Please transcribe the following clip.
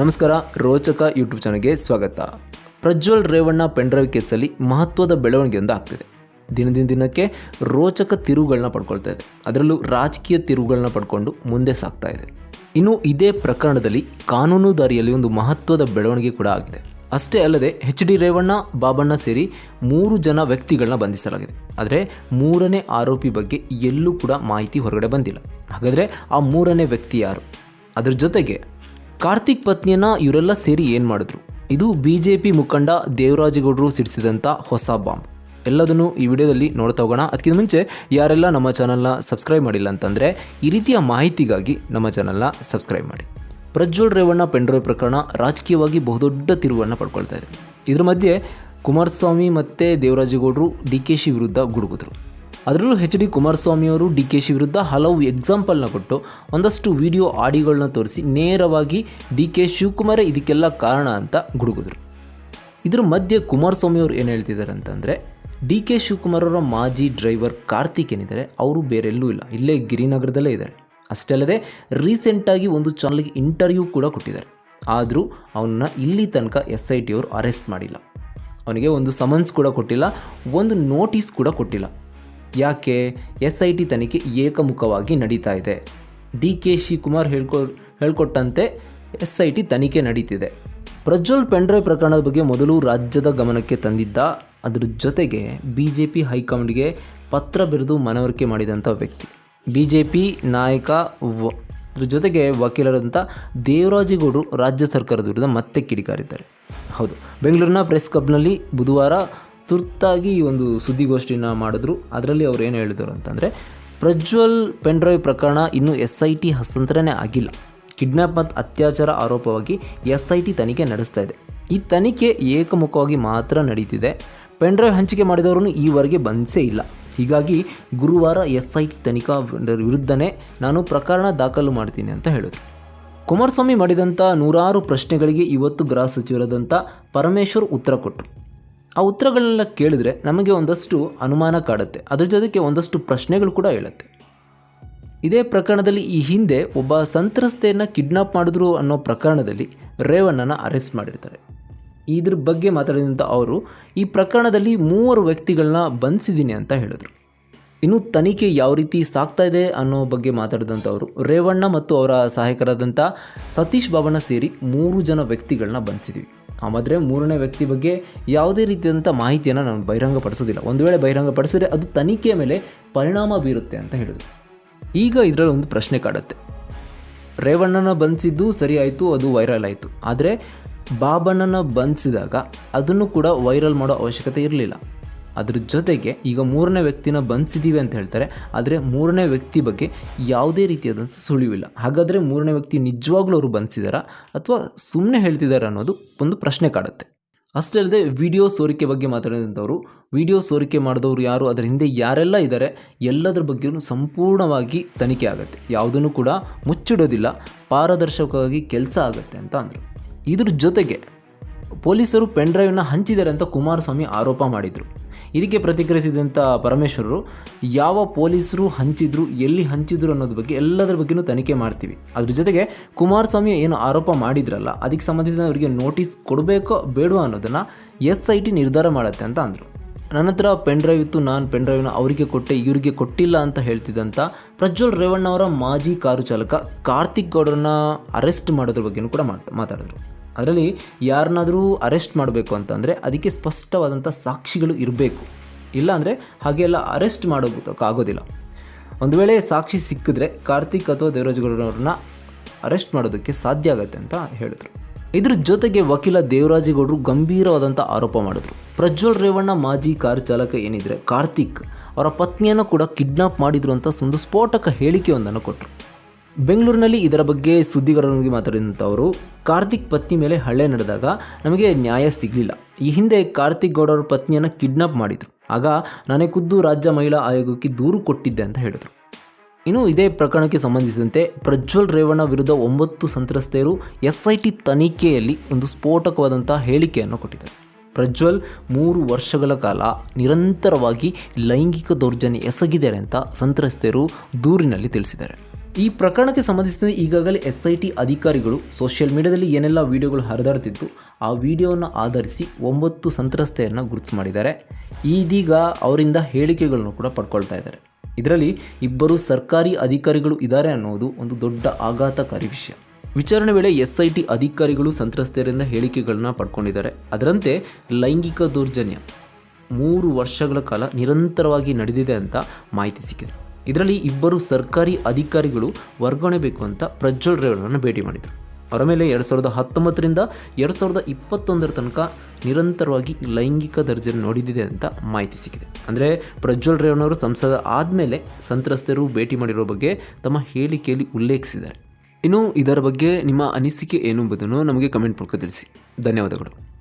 ನಮಸ್ಕಾರ, ರೋಚಕ ಯೂಟ್ಯೂಬ್ ಚಾನಲ್ಗೆ ಸ್ವಾಗತ. ಪ್ರಜ್ವಲ್ ರೇವಣ್ಣ ಪೆಂಡ್ರೈವ್ ಕೇಸಲ್ಲಿ ಮಹತ್ವದ ಬೆಳವಣಿಗೆಯೊಂದು ಆಗ್ತಿದೆ. ದಿನದಿಂದ ದಿನಕ್ಕೆ ರೋಚಕ ತಿರುವುಗಳನ್ನ ಪಡ್ಕೊಳ್ತಾ ಇದೆ. ಅದರಲ್ಲೂ ರಾಜಕೀಯ ತಿರುವುಗಳನ್ನ ಪಡ್ಕೊಂಡು ಮುಂದೆ ಸಾಗ್ತಾ ಇದೆ. ಇನ್ನು ಇದೇ ಪ್ರಕರಣದಲ್ಲಿ ಕಾನೂನು ದಾರಿಯಲ್ಲಿ ಒಂದು ಮಹತ್ವದ ಬೆಳವಣಿಗೆ ಕೂಡ ಆಗಿದೆ. ಅಷ್ಟೇ ಅಲ್ಲದೆ ಎಚ್ ಡಿ ರೇವಣ್ಣ, ಬಾಬಣ್ಣ ಸೇರಿ ಮೂರು ಜನ ವ್ಯಕ್ತಿಗಳನ್ನ ಬಂಧಿಸಲಾಗಿದೆ. ಆದರೆ ಮೂರನೇ ಆರೋಪಿ ಬಗ್ಗೆ ಎಲ್ಲೂ ಕೂಡ ಮಾಹಿತಿ ಹೊರಗಡೆ ಬಂದಿಲ್ಲ. ಹಾಗಾದರೆ ಆ ಮೂರನೇ ವ್ಯಕ್ತಿ ಯಾರು? ಅದರ ಜೊತೆಗೆ ಕಾರ್ತಿಕ್ ಪತ್ನಿಯನ್ನ ಇವರೆಲ್ಲ ಸೇರಿ ಏನು ಮಾಡಿದ್ರು? ಇದು ಬಿ ಜೆ ಪಿ ಮುಖಂಡ ದೇವರಾಜೇಗೌಡರು ಸಿಡಿಸಿದಂಥ ಹೊಸ ಬಾಂಬ್. ಎಲ್ಲದನ್ನು ಈ ವಿಡಿಯೋದಲ್ಲಿ ನೋಡ್ತಾ ಹೋಗೋಣ. ಅದಕ್ಕಿಂತ ಮುಂಚೆ ಯಾರೆಲ್ಲ ನಮ್ಮ ಚಾನಲ್ನ ಸಬ್ಸ್ಕ್ರೈಬ್ ಮಾಡಿಲ್ಲ ಅಂತಂದರೆ ಈ ರೀತಿಯ ಮಾಹಿತಿಗಾಗಿ ನಮ್ಮ ಚಾನಲ್ನ ಸಬ್ಸ್ಕ್ರೈಬ್ ಮಾಡಿ. ಪ್ರಜ್ವಲ್ ರೇವಣ್ಣ ಪೆಂಡ್ರೈವ್ ಪ್ರಕರಣ ರಾಜಕೀಯವಾಗಿ ಬಹುದೊಡ್ಡ ತಿರುವನ್ನು ಪಡ್ಕೊಳ್ತಾ ಇದೆ. ಇದರ ಮಧ್ಯೆ ಕುಮಾರಸ್ವಾಮಿ ಮತ್ತು ದೇವರಾಜೇಗೌಡರು ಡಿ ಕೆ ಶಿ ವಿರುದ್ಧ ಗುಡುಗಿದ್ರು. ಅದರಲ್ಲೂ ಹೆಚ್ ಡಿ ಕುಮಾರಸ್ವಾಮಿಯವರು ಡಿ ಕೆ ಶಿ ವಿರುದ್ಧ ಹಲವು ಎಕ್ಸಾಂಪಲ್ನ ಕೊಟ್ಟು ಒಂದಷ್ಟು ವಿಡಿಯೋ ಆಡಿಯೋಗಳನ್ನ ತೋರಿಸಿ ನೇರವಾಗಿ ಡಿ ಕೆ ಶಿವಕುಮಾರೇ ಇದಕ್ಕೆಲ್ಲ ಕಾರಣ ಅಂತ ಗುಡುಗಿದ್ರು. ಇದ್ರ ಮಧ್ಯೆ ಕುಮಾರಸ್ವಾಮಿಯವರು ಏನು ಹೇಳ್ತಿದ್ದಾರೆ ಅಂತಂದರೆ ಡಿ ಕೆ ಶಿವಕುಮಾರವರ ಮಾಜಿ ಡ್ರೈವರ್ ಕಾರ್ತಿಕ್ ಏನಿದ್ದಾರೆ ಅವರು ಬೇರೆಲ್ಲೂ ಇಲ್ಲ. ಇಲ್ಲೇ ಗಿರಿನಗರದಲ್ಲೇ ಇದ್ದಾರೆ ಅಷ್ಟೇ ಅಲ್ಲದೆ ರೀಸೆಂಟಾಗಿ ಒಂದು ಚಾನಲ್ಗೆ ಇಂಟರ್ವ್ಯೂ ಕೂಡ ಕೊಟ್ಟಿದ್ದಾರೆ. ಆದರೂ ಅವನ್ನ ಇಲ್ಲಿ ತನಕ ಎಸ್ ಐ ಟಿ ಅವರು ಅರೆಸ್ಟ್ ಮಾಡಿಲ್ಲ. ಅವನಿಗೆ ಒಂದು ಸಮನ್ಸ್ ಕೂಡ ಕೊಟ್ಟಿಲ್ಲ, ಒಂದು ನೋಟಿಸ್ ಕೂಡ ಕೊಟ್ಟಿಲ್ಲ. ಯಾಕೆ ಎಸ್ ಐ ಟಿ ತನಿಖೆ ಏಕಮುಖವಾಗಿ ನಡೀತಾ ಇದೆ? ಡಿ ಕೆ ಶಿವಕುಮಾರ್ ಹೇಳ್ಕೊ, ಹೇಳ್ಕೊಟ್ಟಂತೆ ಎಸ್ ಐ ಟಿ ತನಿಖೆ ನಡೀತಿದೆ. ಪ್ರಜ್ವಲ್ ಪೆಂಡ್ರೆ ಪ್ರಕರಣದ ಬಗ್ಗೆ ಮೊದಲು ರಾಜ್ಯದ ಗಮನಕ್ಕೆ ತಂದಿದ್ದ, ಅದರ ಜೊತೆಗೆ ಬಿ ಜೆ ಪಿ ಹೈಕಮಾಂಡ್ಗೆ ಪತ್ರ ಬರೆದು ಮನವರಿಕೆ ಮಾಡಿದಂಥ ವ್ಯಕ್ತಿ. ಬಿ ಜೆ ಪಿ ನಾಯಕ ಅದ್ರ ಜೊತೆಗೆ ವಕೀಲರಾದಂಥ ದೇವರಾಜೇಗೌಡರು ರಾಜ್ಯ ಸರ್ಕಾರದ ವಿರುದ್ಧ ಮತ್ತೆ ಕಿಡಿಕಾರಿದ್ದಾರೆ. ಹೌದು, ಬೆಂಗಳೂರಿನ ಪ್ರೆಸ್ ಕ್ಲಬ್ನಲ್ಲಿ ಬುಧವಾರ ತುರ್ತಾಗಿ ಈ ಒಂದು ಸುದ್ದಿಗೋಷ್ಠಿನ ಮಾಡಿದ್ರು. ಅದರಲ್ಲಿ ಅವ್ರು ಏನು ಹೇಳಿದರು ಅಂತಂದರೆ, ಪ್ರಜ್ವಲ್ ಪೆಂಡ್ರೈವ್ ಪ್ರಕರಣ ಇನ್ನೂ ಎಸ್ ಐ ಟಿ ಹಸ್ತಾಂತರನೇ ಆಗಿಲ್ಲ. ಕಿಡ್ನ್ಯಾಪ್ ಮತ್ತು ಅತ್ಯಾಚಾರ ಆರೋಪವಾಗಿ ಎಸ್ ಐ ಟಿ ತನಿಖೆ ನಡೆಸ್ತಾ ಇದೆ. ಈ ತನಿಖೆ ಏಕಮುಖವಾಗಿ ಮಾತ್ರ ನಡೀತಿದೆ. ಪೆಂಡ್ರೈವ್ ಹಂಚಿಕೆ ಮಾಡಿದವರನ್ನು ಈವರೆಗೆ ಬಂಧಿಸೇ ಇಲ್ಲ. ಹೀಗಾಗಿ ಗುರುವಾರ ಎಸ್ ಐ ಟಿ ತನಿಖಾ ವಿರುದ್ಧನೇ ನಾನು ಪ್ರಕರಣ ದಾಖಲು ಮಾಡ್ತೀನಿ ಅಂತ ಹೇಳಿದರು. ಕುಮಾರಸ್ವಾಮಿ ಮಾಡಿದಂಥ ನೂರಾರು ಪ್ರಶ್ನೆಗಳಿಗೆ ಇವತ್ತು ಗೃಹ ಸಚಿವರಾದಂಥ ಪರಮೇಶ್ವರ್ ಉತ್ತರ ಕೊಟ್ಟರು ಆ ಉತ್ತರಗಳನ್ನೆಲ್ಲ ಕೇಳಿದ್ರೆ ನಮಗೆ ಒಂದಷ್ಟು ಅನುಮಾನ ಕಾಡುತ್ತೆ. ಅದ್ರ ಜೊತೆಗೆ ಒಂದಷ್ಟು ಪ್ರಶ್ನೆಗಳು ಕೂಡ ಹೇಳುತ್ತೆ. ಇದೇ ಪ್ರಕರಣದಲ್ಲಿ ಈ ಹಿಂದೆ ಒಬ್ಬ ಸಂತ್ರಸ್ತೆಯನ್ನು ಕಿಡ್ನಾಪ್ ಮಾಡಿದ್ರು ಅನ್ನೋ ಪ್ರಕರಣದಲ್ಲಿ ರೇವಣ್ಣನ ಅರೆಸ್ಟ್ ಮಾಡಿರ್ತಾರೆ. ಇದ್ರ ಬಗ್ಗೆ ಮಾತಾಡಿದಂಥ ಅವರು, ಈ ಪ್ರಕರಣದಲ್ಲಿ ಮೂವರು ವ್ಯಕ್ತಿಗಳನ್ನ ಬಂಧಿಸಿದ್ದೀನಿ ಅಂತ ಹೇಳಿದರು. ಇನ್ನು ತನಿಖೆ ಯಾವ ರೀತಿ ಸಾಕ್ತಾ ಇದೆ ಅನ್ನೋ ಬಗ್ಗೆ ಮಾತಾಡಿದಂಥವರು ರೇವಣ್ಣ ಮತ್ತು ಅವರ ಸಹಾಯಕರಾದಂಥ ಸತೀಶ್ ಬಾಬಣ್ಣ ಸೇರಿ ಮೂರು ಜನ ವ್ಯಕ್ತಿಗಳನ್ನ ಬಂಧಿಸಿದ್ವಿ. ಆಮಾದ್ರೆ ಮೂರನೇ ವ್ಯಕ್ತಿ ಬಗ್ಗೆ ಯಾವುದೇ ರೀತಿಯಾದಂಥ ಮಾಹಿತಿಯನ್ನು ನಾನು ಬಹಿರಂಗಪಡಿಸೋದಿಲ್ಲ. ಒಂದು ವೇಳೆ ಬಹಿರಂಗಪಡಿಸಿದ್ರೆ ಅದು ತನಿಖೆಯ ಮೇಲೆ ಪರಿಣಾಮ ಬೀರುತ್ತೆ ಅಂತ ಹೇಳಿದ್ರು. ಈಗ ಇದರಲ್ಲಿ ಒಂದು ಪ್ರಶ್ನೆ ಕಾಡುತ್ತೆ. ರೇವಣ್ಣನ ಬಂಧಿಸಿದ್ದು ಸರಿ ಆಯಿತು, ಅದು ವೈರಲ್ ಆಯಿತು. ಆದರೆ ಬಾಬಣ್ಣನ ಬಂಧಿಸಿದಾಗ ಅದನ್ನು ಕೂಡ ವೈರಲ್ ಮಾಡೋ ಅವಶ್ಯಕತೆ ಇರಲಿಲ್ಲ. ಅದ್ರ ಜೊತೆಗೆ ಈಗ ಮೂರನೇ ವ್ಯಕ್ತಿನ ಬಂಧಿಸಿದ್ದೀವಿ ಅಂತ ಹೇಳ್ತಾರೆ. ಆದರೆ ಮೂರನೇ ವ್ಯಕ್ತಿ ಬಗ್ಗೆ ಯಾವುದೇ ರೀತಿಯಾದಂಥ ಸುಳಿವಿಲ್ಲ. ಹಾಗಾದರೆ ಮೂರನೇ ವ್ಯಕ್ತಿ ನಿಜವಾಗ್ಲೂ ಅವರು ಬಂಧಿಸಿದಾರಾ? ಅಥವಾ ಸುಮ್ಮನೆ ಹೇಳ್ತಿದ್ದಾರೆ ಅನ್ನೋದು ಒಂದು ಪ್ರಶ್ನೆ ಕಾಡುತ್ತೆ. ಅಷ್ಟೇ ಅಲ್ಲದೆ ವಿಡಿಯೋ ಸೋರಿಕೆ ಬಗ್ಗೆ ಮಾತಾಡಿದಂಥವ್ರು, ವಿಡಿಯೋ ಸೋರಿಕೆ ಮಾಡಿದವರು ಯಾರು, ಅದರ ಹಿಂದೆ ಯಾರೆಲ್ಲ ಇದ್ದಾರೆ ಎಲ್ಲದರ ಬಗ್ಗೆಯೂ ಸಂಪೂರ್ಣವಾಗಿ ತನಿಖೆ ಆಗುತ್ತೆ. ಯಾವುದನ್ನು ಕೂಡ ಮುಚ್ಚಿಡೋದಿಲ್ಲ, ಪಾರದರ್ಶಕವಾಗಿ ಕೆಲಸ ಆಗುತ್ತೆ ಅಂತ ಅಂದರು. ಇದ್ರ ಜೊತೆಗೆ ಪೊಲೀಸರು ಪೆನ್ ಡ್ರೈವ್ನ ಹಂಚಿದ್ದಾರೆ ಅಂತ ಕುಮಾರಸ್ವಾಮಿ ಆರೋಪ ಮಾಡಿದರು. ಇದಕ್ಕೆ ಪ್ರತಿಕ್ರಿಯಿಸಿದಂಥ ಪರಮೇಶ್ವರರು, ಯಾವ ಪೊಲೀಸರು ಹಂಚಿದ್ರು, ಎಲ್ಲಿ ಹಂಚಿದ್ರು ಅನ್ನೋದ್ರ ಬಗ್ಗೆ ಎಲ್ಲದರ ಬಗ್ಗೆನೂ ತನಿಖೆ ಮಾಡ್ತೀವಿ. ಅದ್ರ ಜೊತೆಗೆ ಕುಮಾರಸ್ವಾಮಿ ಏನು ಆರೋಪ ಮಾಡಿದ್ರಲ್ಲ, ಅದಕ್ಕೆ ಸಂಬಂಧಿಸಿದ ಅವರಿಗೆ ನೋಟಿಸ್ ಕೊಡಬೇಕೋ ಬೇಡವಾ ಅನ್ನೋದನ್ನು ಎಸ್ ಐ ಟಿ ನಿರ್ಧಾರ ಮಾಡುತ್ತೆ ಅಂತ ಅಂದರು. ನನ್ನ ಹತ್ರ ಪೆನ್ ಡ್ರೈವ್ ಇತ್ತು, ನಾನು ಪೆನ್ ಡ್ರೈವ್ನ ಅವರಿಗೆ ಕೊಟ್ಟೆ, ಇವರಿಗೆ ಕೊಟ್ಟಿಲ್ಲ ಅಂತ ಹೇಳ್ತಿದ್ದಂಥ ಪ್ರಜ್ವಲ್ ರೇವಣ್ಣ ಅವರ ಮಾಜಿ ಕಾರು ಚಾಲಕ ಕಾರ್ತಿಕ್ ಗೌಡರನ್ನ ಅರೆಸ್ಟ್ ಮಾಡೋದ್ರ ಬಗ್ಗೆಯೂ ಕೂಡ ಮಾತ್, ಮಾತಾಡಿದ್ರು. ಅದರಲ್ಲಿ ಯಾರನ್ನಾದರೂ ಅರೆಸ್ಟ್ ಮಾಡಬೇಕು ಅಂತಂದರೆ ಅದಕ್ಕೆ ಸ್ಪಷ್ಟವಾದಂಥ ಸಾಕ್ಷಿಗಳು ಇರಬೇಕು. ಇಲ್ಲಾಂದರೆ ಹಾಗೆಲ್ಲ ಅರೆಸ್ಟ್ ಮಾಡೋಕ್ಕಾಗೋದಿಲ್ಲ. ಒಂದು ವೇಳೆ ಸಾಕ್ಷಿ ಸಿಕ್ಕಿದ್ರೆ ಕಾರ್ತಿಕ್ ಅಥವಾ ದೇವರಾಜಗೌಡರವ್ರನ್ನ ಅರೆಸ್ಟ್ ಮಾಡೋದಕ್ಕೆ ಸಾಧ್ಯ ಆಗುತ್ತೆ ಅಂತ ಹೇಳಿದರು. ಇದ್ರ ಜೊತೆಗೆ ವಕೀಲ ದೇವರಾಜೇಗೌಡರು ಗಂಭೀರವಾದಂಥ ಆರೋಪ ಮಾಡಿದ್ರು. ಪ್ರಜ್ವಲ್ ರೇವಣ್ಣ ಮಾಜಿ ಕಾರ್ ಚಾಲಕ ಏನಿದ್ರೆ ಕಾರ್ತಿಕ್ ಅವರ ಪತ್ನಿಯನ್ನು ಕೂಡ ಕಿಡ್ನಾಪ್ ಮಾಡಿದ್ರು ಅಂತ ಒಂದು ಸ್ಫೋಟಕ ಹೇಳಿಕೆಯೊಂದನ್ನು ಕೊಟ್ಟರು ಬೆಂಗಳೂರಿನಲ್ಲಿ ಇದರ ಬಗ್ಗೆ ಸುದ್ದಿಗಾರರೊಂದಿಗೆ ಮಾತಾಡಿದಂಥವರು ಕಾರ್ತಿಕ್ ಪತ್ನಿ ಮೇಲೆ ಹಳ್ಳೆ ನಡೆದಾಗ ನಮಗೆ ನ್ಯಾಯ ಸಿಗಲಿಲ್ಲ. ಈ ಹಿಂದೆ ಕಾರ್ತಿಕ್ ಗೌಡರ ಪತ್ನಿಯನ್ನು ಕಿಡ್ನಾಪ್ ಮಾಡಿದರು. ಆಗ ನಾನೇ ಖುದ್ದು ರಾಜ್ಯ ಮಹಿಳಾ ಆಯೋಗಕ್ಕೆ ದೂರು ಕೊಟ್ಟಿದ್ದೆ ಅಂತ ಹೇಳಿದರು. ಇನ್ನು ಇದೇ ಪ್ರಕರಣಕ್ಕೆ ಸಂಬಂಧಿಸಿದಂತೆ ಪ್ರಜ್ವಲ್ ರೇವಣ್ಣ ವಿರುದ್ಧ ಒಂಬತ್ತು ಸಂತ್ರಸ್ತೆಯರು ಎಸ್ ಐ ಟಿ ತನಿಖೆಯಲ್ಲಿ ಒಂದು ಸ್ಫೋಟಕವಾದಂಥ ಹೇಳಿಕೆಯನ್ನು ಕೊಟ್ಟಿದ್ದಾರೆ. ಪ್ರಜ್ವಲ್ ಮೂರು ವರ್ಷಗಳ ಕಾಲ ನಿರಂತರವಾಗಿ ಲೈಂಗಿಕ ದೌರ್ಜನ್ಯ ಎಸಗಿದ್ದಾರೆ ಅಂತ ಸಂತ್ರಸ್ತೆಯರು ದೂರಿನಲ್ಲಿ ತಿಳಿಸಿದ್ದಾರೆ. ಈ ಪ್ರಕರಣಕ್ಕೆ ಸಂಬಂಧಿಸಿದಂತೆ ಈಗಾಗಲೇ ಎಸ್ ಐ ಟಿ ಅಧಿಕಾರಿಗಳು ಸೋಷಿಯಲ್ ಮೀಡಿಯಾದಲ್ಲಿ ಏನೆಲ್ಲ ವಿಡಿಯೋಗಳು ಹರಿದಾಡ್ತಿತ್ತು ಆ ವಿಡಿಯೋವನ್ನು ಆಧರಿಸಿ ಒಂಬತ್ತು ಸಂತ್ರಸ್ತೆಯನ್ನು ಗುರುತು ಮಾಡಿದ್ದಾರೆ. ಇದೀಗ ಅವರಿಂದ ಹೇಳಿಕೆಗಳನ್ನು ಕೂಡ ಪಡ್ಕೊಳ್ತಾ ಇದ್ದಾರೆ. ಇದರಲ್ಲಿ ಇಬ್ಬರು ಸರ್ಕಾರಿ ಅಧಿಕಾರಿಗಳು ಇದ್ದಾರೆ ಅನ್ನೋದು ಒಂದು ದೊಡ್ಡ ಆಘಾತಕಾರಿ ವಿಷಯ. ವಿಚಾರಣೆ ವೇಳೆ ಎಸ್ ಐ ಟಿ ಅಧಿಕಾರಿಗಳು ಸಂತ್ರಸ್ತೆಯರಿಂದ ಹೇಳಿಕೆಗಳನ್ನ ಪಡ್ಕೊಂಡಿದ್ದಾರೆ. ಅದರಂತೆ ಲೈಂಗಿಕ ದೌರ್ಜನ್ಯ ಮೂರು ವರ್ಷಗಳ ಕಾಲ ನಿರಂತರವಾಗಿ ನಡೆದಿದೆ ಅಂತ ಮಾಹಿತಿ ಸಿಕ್ಕಿದೆ. ಇದರಲ್ಲಿ ಇಬ್ಬರು ಸರ್ಕಾರಿ ಅಧಿಕಾರಿಗಳು ವರ್ಗಾವಣೆ ಬೇಕು ಅಂತ ಪ್ರಜ್ವಲ್ ರೇವಣ್ಣನ ಭೇಟಿ ಮಾಡಿದರು. ಅವರ ಮೇಲೆ ಎರಡು ಸಾವಿರದ ಹತ್ತೊಂಬತ್ತರಿಂದ ಎರಡು ಸಾವಿರದ ಇಪ್ಪತ್ತೊಂದರ ತನಕ ನಿರಂತರವಾಗಿ ಲೈಂಗಿಕ ದರ್ಜೆಯನ್ನು ನೋಡಿದಿದೆ ಅಂತ ಮಾಹಿತಿ ಸಿಕ್ಕಿದೆ. ಅಂದರೆ ಪ್ರಜ್ವಲ್ ರೇವಣ್ಣವರು ಸಂಸದ ಆದಮೇಲೆ ಸಂತ್ರಸ್ತರು ಭೇಟಿ ಮಾಡಿರೋ ಬಗ್ಗೆ ತಮ್ಮ ಹೇಳಿಕೆಯಲ್ಲಿ ಉಲ್ಲೇಖಿಸಿದ್ದಾರೆ. ಇನ್ನು ಇದರ ಬಗ್ಗೆ ನಿಮ್ಮ ಅನಿಸಿಕೆ ಏನು ಎಂಬುದನ್ನು ನಮಗೆ ಕಮೆಂಟ್ ಮೂಲಕ ತಿಳಿಸಿ. ಧನ್ಯವಾದಗಳು.